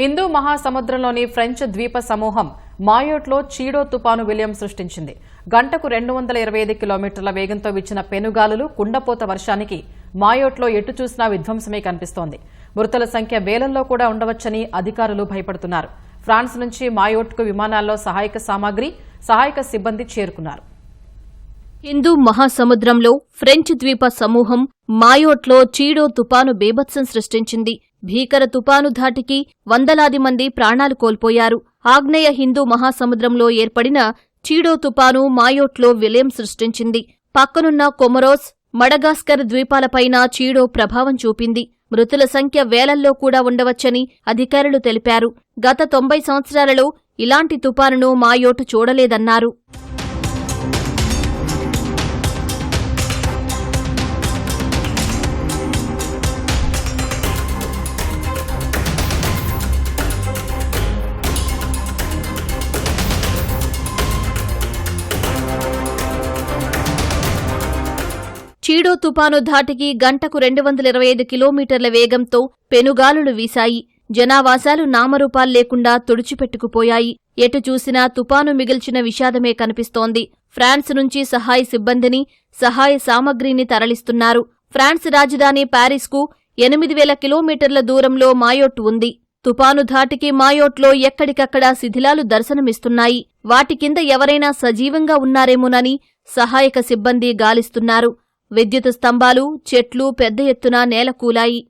Hindu మహాసముద్రంలోని French ద్వీప సమూహం మాయోట్లో Chido తుపాను విలయం సృష్టించింది. గంటకు రెండు వందల ఇరవై ఐదు కిలోమీటర్ల వేగంతో విచ్చిన పెనుగాలులు కుండపోత వర్షానికి మాయోట్లో ఎటు చూసినా విధ్వంసమే కనిపిస్తోంది. మృతుల సంఖ్య వేలల్లో కూడా ఉండవచ్చని అధికారులు భయపడుతున్నారు. ఫ్రాన్స్ నుంచి మాయోట్కు విమానాల్లో సహాయక సామాగ్రి సహాయక సిబ్బంది చేరుకున్నారు. హిందూ మహాసముద్రంలో ఫ్రెంచ్ ద్వీప సమూహం మాయోట్లో చీడో తుపాను బేభత్సం సృష్టించింది. భీకర తుపాను ధాటికి వందలాది మంది ప్రాణాలు కోల్పోయారు. ఆగ్నేయ హిందూ మహాసముద్రంలో ఏర్పడిన చీడో తుపాను మాయోట్లో విలయం సృష్టించింది. పక్కనున్న కొమరోస్ మడగాస్కర్ ద్వీపాలపైన చీడో ప్రభావం చూపింది. మృతుల సంఖ్య వేలల్లో కూడా ఉండవచ్చని అధికారులు తెలిపారు. గత తొంభై సంవత్సరాలలో ఇలాంటి తుపానును మాయోటు చూడలేదన్నారు. చీడో తుపాను ధాటికి గంటకు రెండు వందల ఇరవై ఐదు కిలోమీటర్ల వేగంతో పెనుగాలులు వీశాయి. జనావాసాలు నామరూపాలు లేకుండా తుడిచిపెట్టుకుపోయాయి. ఎటు చూసినా తుపాను మిగిల్చిన విషాదమే కనిపిస్తోంది. ఫ్రాన్స్ నుంచి సహాయ సిబ్బందిని సహాయ సామగ్రిని తరలిస్తున్నారు. ఫ్రాన్స్ రాజధాని ప్యారిస్కు ఎనిమిది వేల కిలోమీటర్ల దూరంలో మాయోట్ ఉంది. తుపాను ధాటికి మాయోట్లో ఎక్కడికక్కడా శిథిలాలు దర్శనమిస్తున్నాయి. వాటి కింద ఎవరైనా సజీవంగా ఉన్నారేమోనని సహాయక సిబ్బంది గాలిస్తున్నారు. విద్యుత్ స్తంభాలు చెట్లు పెద్ద ఎత్తున నేలకూలాయి.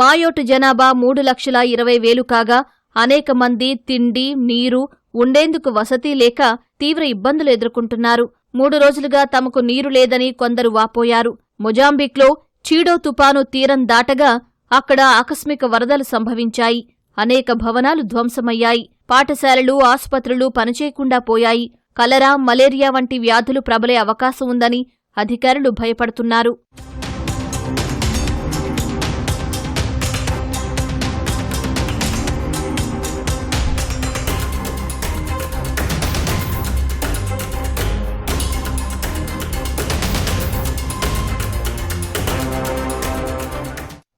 మాయోటు జనాభా మూడు లక్షల ఇరవై వేలు కాగా అనేక మంది తిండి నీరు ఉండేందుకు వసతి లేక తీవ్ర ఇబ్బందులు ఎదుర్కొంటున్నారు. మూడు రోజులుగా తమకు నీరు లేదని కొందరు వాపోయారు. మొజాంబిక్లో చీడో తుపాను తీరం దాటగా అక్కడ ఆకస్మిక వరదలు సంభవించాయి. అనేక భవనాలు ధ్వంసమయ్యాయి. పాఠశాలలు ఆసుపత్రులు పనిచేయకుండా పోయాయి. కలరా మలేరియా వంటి వ్యాధులు ప్రబలే అవకాశం ఉందని అధికారులు భయపడుతున్నారు.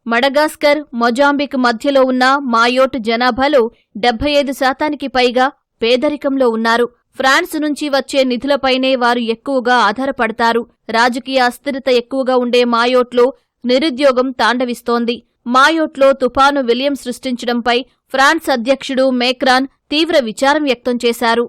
మడగాస్కర్ మొజాంబిక్ మధ్యలో ఉన్న మాయోట్ జనాభాలో డెబ్బై ఐదు శాతానికి పైగా పేదరికంలో ఉన్నారు. ఫ్రాన్స్ నుంచి వచ్చే నిధులపైనే వారు ఎక్కువగా ఆధారపడతారు. రాజకీయ అస్థిరత ఎక్కువగా ఉండే మాయోట్లో నిరుద్యోగం తాండవిస్తోంది. మాయోట్లో తుపాను విలియం సృష్టించడంపై ఫ్రాన్స్ అధ్యక్షుడు మేక్రాన్ తీవ్ర విచారం వ్యక్తం చేశారు.